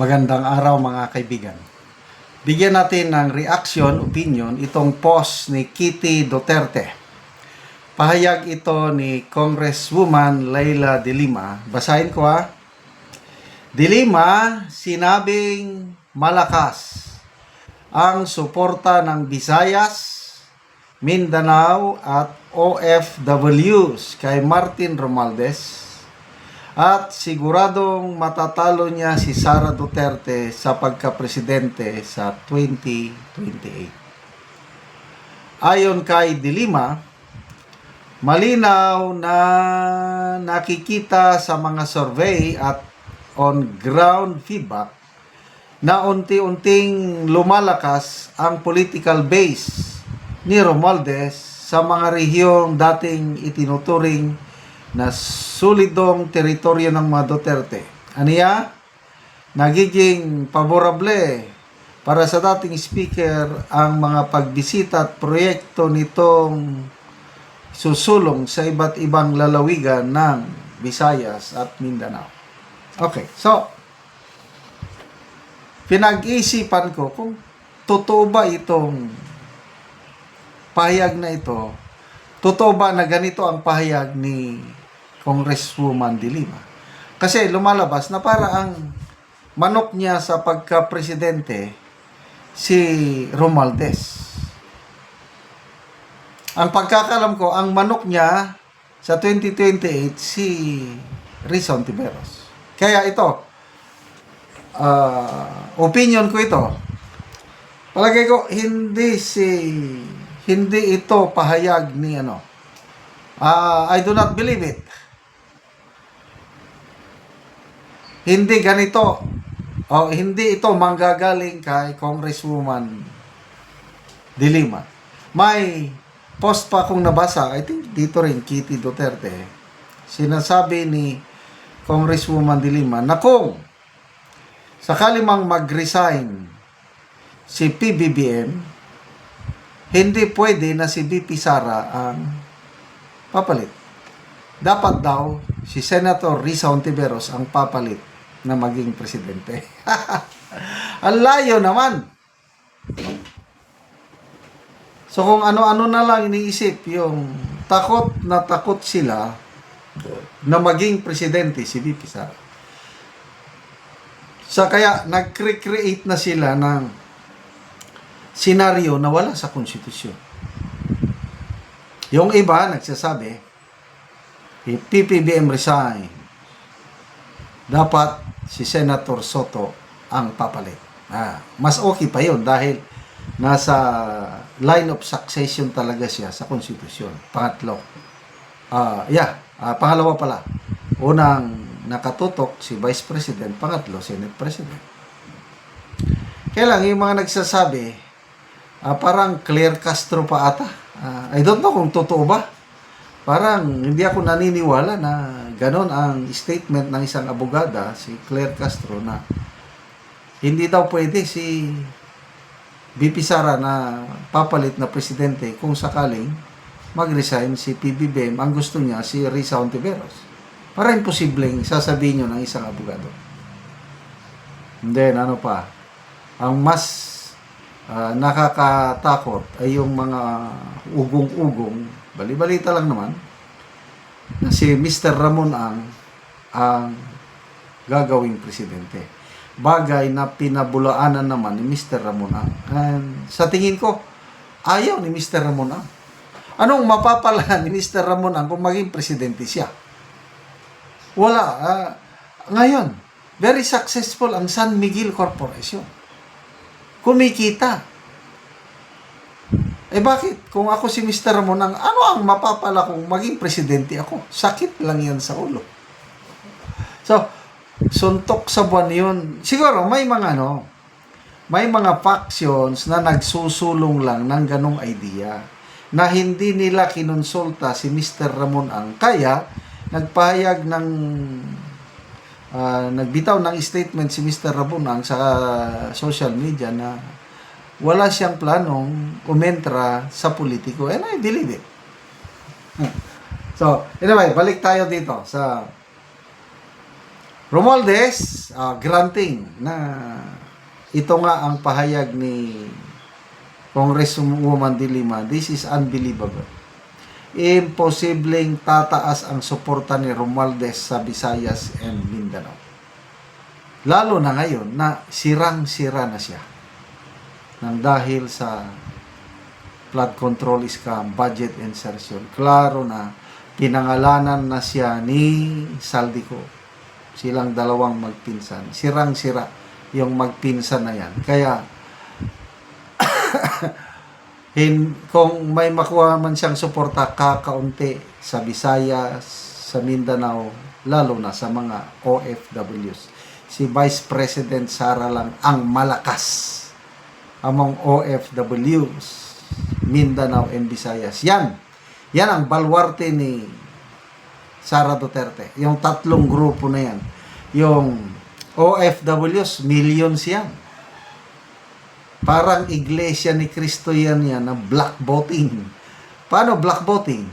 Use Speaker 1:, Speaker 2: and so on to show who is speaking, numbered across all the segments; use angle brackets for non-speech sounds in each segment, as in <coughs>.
Speaker 1: Magandang araw mga kaibigan. Bigyan natin ng reaction, opinion, itong post ni Kitty Duterte. Pahayag ito ni Congresswoman Leila De Lima. Basahin ko ha. De Lima, sinabing malakas ang suporta ng Visayas, Mindanao at OFWs kay Martin Romualdez at siguradong matatalo niya si Sara Duterte sa pagka-presidente sa 2028. Ayon kay Dilima, malinaw na nakikita sa mga survey at on-ground feedback na unti-unting lumalakas ang political base ni Romualdez sa mga rehiyong dating itinuturing na solidong teritoryo ng mga Duterte. Aniya, nagiging paborable para sa dating speaker ang mga pagbisita at proyekto nitong susulong sa iba't ibang lalawigan ng Visayas at Mindanao. Okay, so pinag-isipan ko kung totoo ba itong pahayag na ito, totoo ba na ganito ang pahayag ni Congresswoman De Lima? Kasi lumalabas na para ang manok niya sa pagka-presidente si Romualdez. Ang pagkakalam ko, ang manok niya sa 2028 si Rizon Tiberos. Kaya ito, ah, opinion ko ito. Palagay ko hindi si hindi ito pahayag ni ano. Ah, I do not believe it. Hindi ganito. O hindi ito manggagaling kay Congresswoman De Lima. May post pa akong nabasa, I think dito rin Kitty Duterte. Sinasabi ni Congresswoman De Lima na kung sakali mang mag-resign si PBBM, hindi pwede na si BP Sara ang papalit. Dapat daw si Senator Risa Ontiveros ang papalit na maging presidente. <laughs> ang layo naman. So kung ano-ano na lang iniisip yung takot na takot sila na maging presidente si BP Sara. So kaya nag-create na sila ng senaryo na wala sa konstitusyon. Yung iba nagsasabi, PPBM resign, dapat si Senator Soto ang papalit. Ah, mas okay pa yun dahil nasa line of succession talaga siya sa konstitusyon. Pangatlo. Ah, yeah, ah, pangalawa pala. Unang nakatutok si Vice President, pangatlo Senate President. Kaya lang yung mga nagsasabi, ah, parang Claire Castro pa ata. Ah, I don't know kung totoo ba. Parang hindi ako naniniwala na ganon ang statement ng isang abogada, si Claire Castro, na hindi daw pwede si BP Sara na papalit na presidente kung sakaling mag-resign si PBBM. Ang gusto niya si Risa Ontiveros. Para imposibleng sasabihin nyo ng isang abogado. And then, ano pa, ang mas ah, nakakatakot ay yung mga ugong-ugong, bali-balita lang naman, na si Mr. Ramon ang ang gagawing presidente. Bagay na pinabulaanan naman ni Mr. Ramon ang. And sa tingin ko, ayaw ni Mr. Ramon ang. Anong mapapala ni Mr. Ramon ang kung maging presidente siya? Wala. ah, ngayon, very successful ang San Miguel Corporation kumikita. Eh bakit? Kung ako si Mr. Ramon, ang, ano ang mapapala kung maging presidente ako? Sakit lang yan sa ulo. So, suntok sa buwan yun. Siguro, may mga ano, may mga factions na nagsusulong lang ng ganong idea na hindi nila kinonsulta si Mr. Ramon ang kaya nagpahayag ng ah, nagbitaw ng statement si Mr. Ramon ang sa social media na wala siyang planong umentra sa politiko. And I believe it. So, anyway, balik tayo dito sa Romualdez, ah, granting na ito nga ang pahayag ni Congresswoman de Lima. This is unbelievable. Imposibleng tataas ang suporta ni Romualdez sa Visayas and Mindanao. Lalo na ngayon na sirang-sira na siya. Nang dahil sa flood control scam, budget insertion. Klaro na pinangalanan na siya ni Saldico. Silang dalawang magpinsan. Sirang-sira yung magpinsan na yan. Kaya, <coughs> hin, kung may makuha man siyang suporta kakaunti sa Visayas, sa Mindanao, lalo na sa mga OFWs. Si Vice President Sara lang ang malakas among OFWs, Mindanao and Visayas. Yan. Yan ang balwarte ni Sara Duterte. Yung tatlong grupo na yan. Yung OFWs, millions yan. Parang iglesia ni Cristo yan yan na black voting. Paano black voting?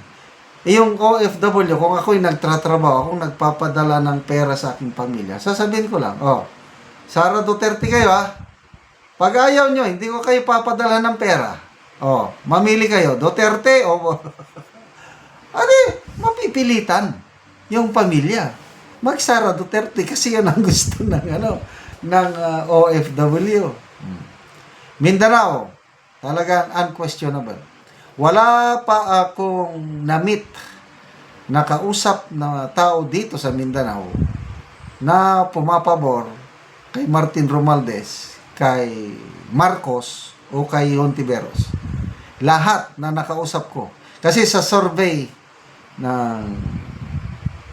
Speaker 1: Eh, yung OFW, kung ako'y nagtratrabaho, akong nagpapadala ng pera sa aking pamilya, sasabihin ko lang, oh, Sara Duterte kayo ha, pag ayaw nyo, hindi ko kayo papadala ng pera. Oh, mamili kayo, Duterte o... Adi, <laughs> mapipilitan yung pamilya. Magsara Duterte kasi yan ang <laughs> gusto ng ano ng ah, OFW. Hmm. Mindanao, talagang unquestionable. Wala pa akong na-meet nakausap na tao dito sa Mindanao na pumapabor kay Martin Romualdez, kay Marcos o kay Hontiveros. Lahat na nakausap ko. Kasi sa survey ng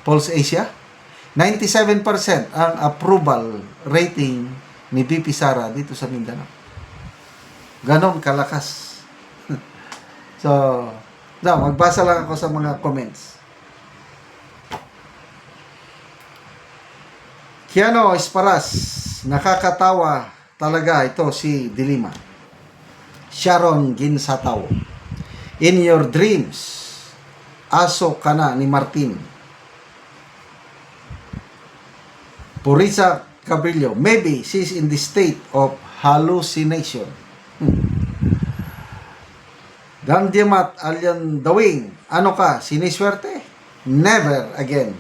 Speaker 1: Pulse Asia, 97% ang approval rating ni BP Sara dito sa Mindanao. Ganon kalakas. <laughs> so, na, magbasa lang ako sa mga comments. Kiano Esparas, nakakatawa talaga ito si Dilima. Sharon Ginsataw. In your dreams, aso ka na ni Martin. Purisa Cabrillo, maybe she's in the state of hallucination. <laughs> Dan Diamat Alyan Dawing, ano ka, siniswerte? Never again.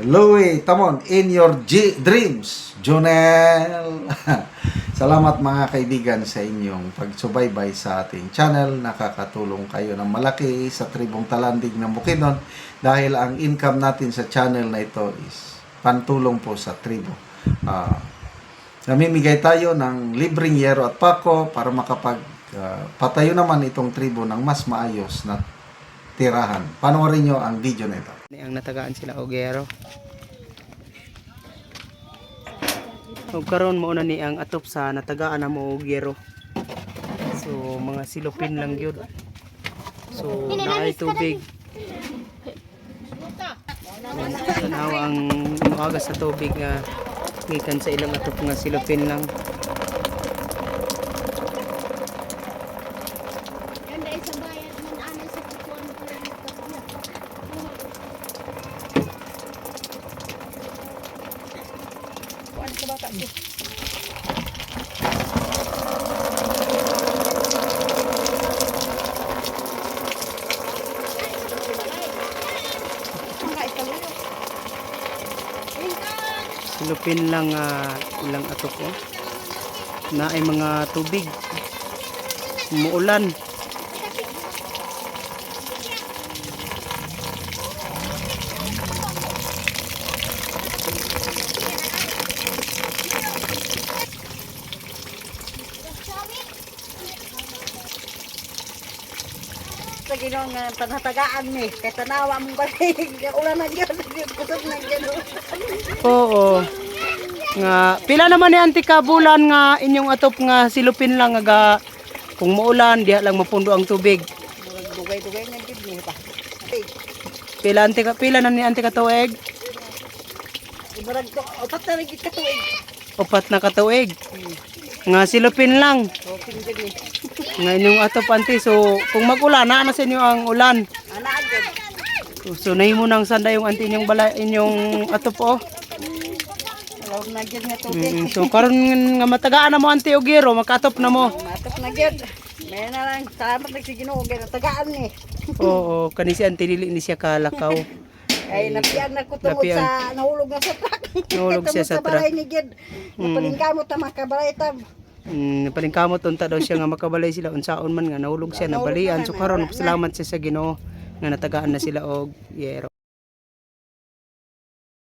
Speaker 1: Louie Tamon, in your dreams, Junel. <laughs> Salamat mga kaibigan sa inyong pagsubaybay sa ating channel. Nakakatulong kayo ng malaki sa tribong talandig ng Bukidnon dahil ang income natin sa channel na ito is pantulong po sa tribo. Ah, namimigay tayo ng libreng yero at pako para makapag ah, patayo naman itong tribo ng mas maayos na tirahan. Panoorin nyo ang video na ito.
Speaker 2: Ang natagaan sila Ogero. Ug karon mo na ni ang atop sa natagaan na mo Ogero. So mga silupin lang gyud. So naay tubig. Tanawa ang muagas sa tubig nga gikan sa ilang atop nga silupin lang.
Speaker 3: Yan dahil sa bayad man ano sa kukuan ko lang Kuan ka bata ko.
Speaker 2: Silupin lang ah, ilang atop oh. Na ay mga tubig. Umuulan.
Speaker 4: sa ginong nga panatagaan ni kay tanawa mong balik <laughs> ulan na gyud kusog <laughs> na gyud
Speaker 2: Oo. Nga pila naman ni anti ka bulan nga inyong atop nga silupin lang nga ga kung muulan diha lang mapundo ang tubig.
Speaker 4: dugay-dugay na gyud ni pa
Speaker 2: Pila anti ka pila na ni anti ka tuig?
Speaker 4: ibarag to upat na gyud ka tuig
Speaker 2: Upat na katuig. Nga silupin lang <laughs> nga inyong atop anti so kung magulan na na sa inyo ang ulan.
Speaker 4: ana gyud
Speaker 2: So nahimo nang sanda yung anti inyong balay inyong atop oh.
Speaker 4: Naog na gyud nga tubig.
Speaker 2: Mm, so karon nga matagaan na mo anti og makatop na mo.
Speaker 4: Matok na gyud. May na lang salamat lang si Ginoo gyud tagaan ni.
Speaker 2: Oo, kani si anti dili ni siya kalakaw. <laughs>
Speaker 4: Ay napian na ko tungod sa nahulog na sa truck. <laughs>
Speaker 2: Nahulog siya sa
Speaker 4: balay ni gyud. Napalingkamot ta makabalay ta.
Speaker 2: Mm, palingkamot unta daw siya nga makabalay sila unsaon man nga nahulog siya nabalian. So karon salamat siya sa Ginoo nga natagaan na sila og yero.